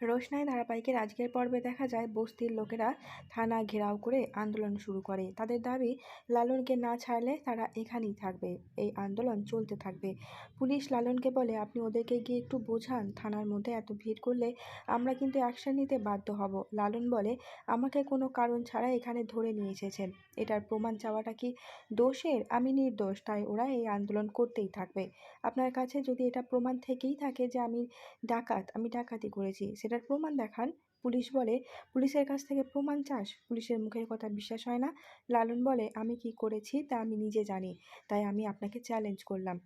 রোশনাই ধারাবাহিকের আজকের পর্বে দেখা যায় বস্তির লোকেরা থানা ঘেরাও করে আন্দোলন শুরু করে। তাদের দাবি, লালনকে না ছাড়লে তারা এখানেই থাকবে। এই আন্দোলন চলতে থাকবে। পুলিশ লালনকে বলে, আপনি ওদেরকে গিয়ে একটু বোঝান, থানার মধ্যে এত ভিড় করলে আমরা কিন্তু অ্যাকশন নিতে বাধ্য হব। লালন বলে, আমাকে কোনো কারণ ছাড়া এখানে ধরে নিয়ে এসেছেন। এটার প্রমাণ চাওয়াটা কি দোষের? আমি নির্দোষ, তাই ওরা এই আন্দোলন করতেই থাকবে। আপনার কাছে যদি এটা প্রমাণ থেকেই থাকে যে আমি ডাকাত, আমি ডাকাতি করেছি সেটার প্রমাণ দেখান। পুলিশ বলে, পুলিশের কাছ থেকে প্রমাণ চাস? পুলিশের মুখের কথা বিশ্বাস হয় না? লালন বলে, আমি কি করেছি তা আমি নিজে জানি। তাই আমি আপনাকে চ্যালেঞ্জ করলাম।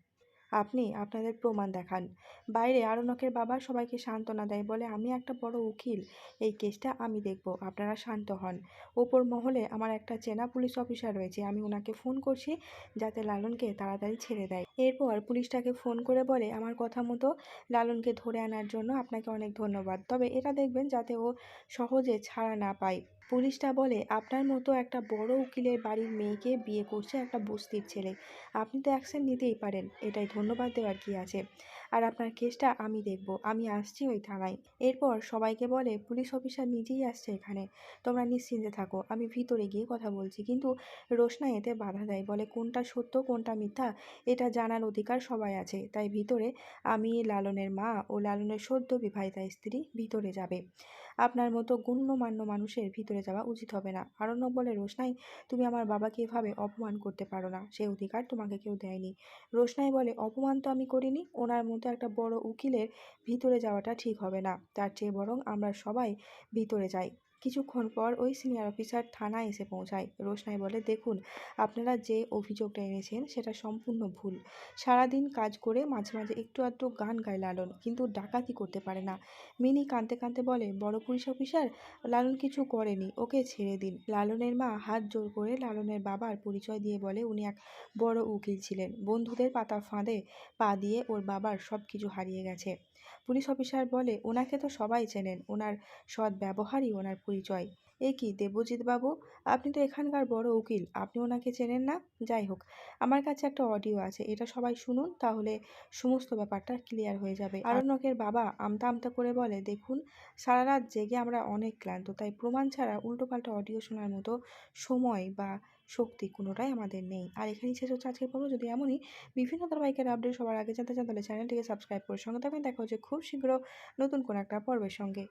আপনি আপনাদের প্রমাণ দেখান। বাইরে আরণকের বাবা সবাইকে সান্ত্বনা দেয় বলে আমি একটা বড় উকিল। এই কেসটা আমি দেখব, আপনারা শান্ত হন। ওপর মহলে আমার একটা চেনা পুলিশ অফিসার রয়েছে, আমি ওনাকে ফোন করছি যাতে লালনকে তাড়াতাড়ি ছেড়ে দেয়। এরপর পুলিশটাকে ফোন করে বলে, আমার কথা মতো লালনকে ধরে আনার জন্য আপনাকে অনেক ধন্যবাদ। তবে এটা দেখবেন যাতে ও সহজে ছাড়া না পায়। পুলিশটা বলে, আপনার মতো একটা বড় উকিলের বাড়ির মেয়েকে বিয়ে করছে একটা বস্তির ছেলে। আপনি তো অ্যাকশন নিতেই পারেন। এটাই ধন্যবাদ দেওয়ার কি আছে। আর আপনার কেসটা আমি দেখব, আমি আসছি ওই থানায়। এরপর সবাইকে বলে, পুলিশ অফিসার নিজেই আসছে এখানে। তোমরা নিশ্চিন্তে থাকো, আমি ভিতরে গিয়ে কথা বলছি। কিন্তু রোশনা এতে বাধা দেয়, বলে, কোনটা সত্য, কোনটা মিথ্যা, এটা জানার অধিকার সবাই আছে। তাই ভিতরে আমি লালনের মা ও লালনের সদ্য বিবাহিতা স্ত্রী ভিতরে যাবে। আপনার মতো গণ্যমান্য মানুষের ভিতরে যাওয়া উচিত হবে না। আরণ্যক বলে, রোশনাই, তুমি আমার বাবাকে এভাবে অপমান করতে পারো না। সে অধিকার তোমাকে কেউ দেয়নি। রোশনাই বলে, অপমান তো আমি করিনি, ওনার মতো একটা বড় উকিলের ভিতরে যাওয়াটা ঠিক হবে না। তার চেয়ে বরং আমরা সবাই ভিতরে যাই। কিছুক্ষণ পর ওই সিনিয়র অফিসার থানায় এসে পৌঁছায়। রোশনাই বলে, দেখুন, আপনারা যে অভিযোগটা এনেছেন সেটা সম্পূর্ণ ভুল। সারাদিন কাজ করে মাঝে মাঝে একটু আধটু গান গায় লালন, কিন্তু ডাকাতি করতে পারে না। মিনি কাঁদতে কাঁদতে বলে, বড় পুলিশ অফিসার, লালন কিছু করেনি, ওকে ছেড়ে দিন। লালনের মা হাত জোর করে লালনের বাবার পরিচয় দিয়ে বলে, উনি এক বড় উকিল ছিলেন। বন্ধুদের পাতা ফাঁদে পা দিয়ে ওর বাবার সব কিছু হারিয়ে গেছে। পুলিশ অফিসার বলে, ওনাকে তো সবাই চেনেন। ওনার সৎ ব্যবহারই ওনার পরিচয়। এ কি দেবজিৎ বাবু আপনি তো এখানকার বড় উকিল আপনি ওনাকে চেনেন না? যাই হোক আমার কাছে একটা অডিও আছে এটা সবাই শুনুন তাহলে সমস্ত ব্যাপারটা ক্লিয়ার হয়ে যাবে। আরণ্যকের বাবা আমতা আমতা করে বলে দেখুন সারা রাত জেগে আমরা অনেক ক্লান্ত তাই প্রমাণ ছাড়া উল্টোপাল্টা অডিও শোনার মতো সময় বা শক্তি কোনোটাই আমাদের নেই। আর এখানেই শেষ হচ্ছে আজকের পর্ব। যদি এমনই বিভিন্ন ধারাবাহিকের আপডেট সবার আগে জানতে চান তাহলে চ্যানেলটিকে সাবস্ক্রাইব করে সঙ্গে থাকবেন। দেখা হচ্ছে খুব শীঘ্র নতুন কোনো একটা পর্বের সঙ্গে।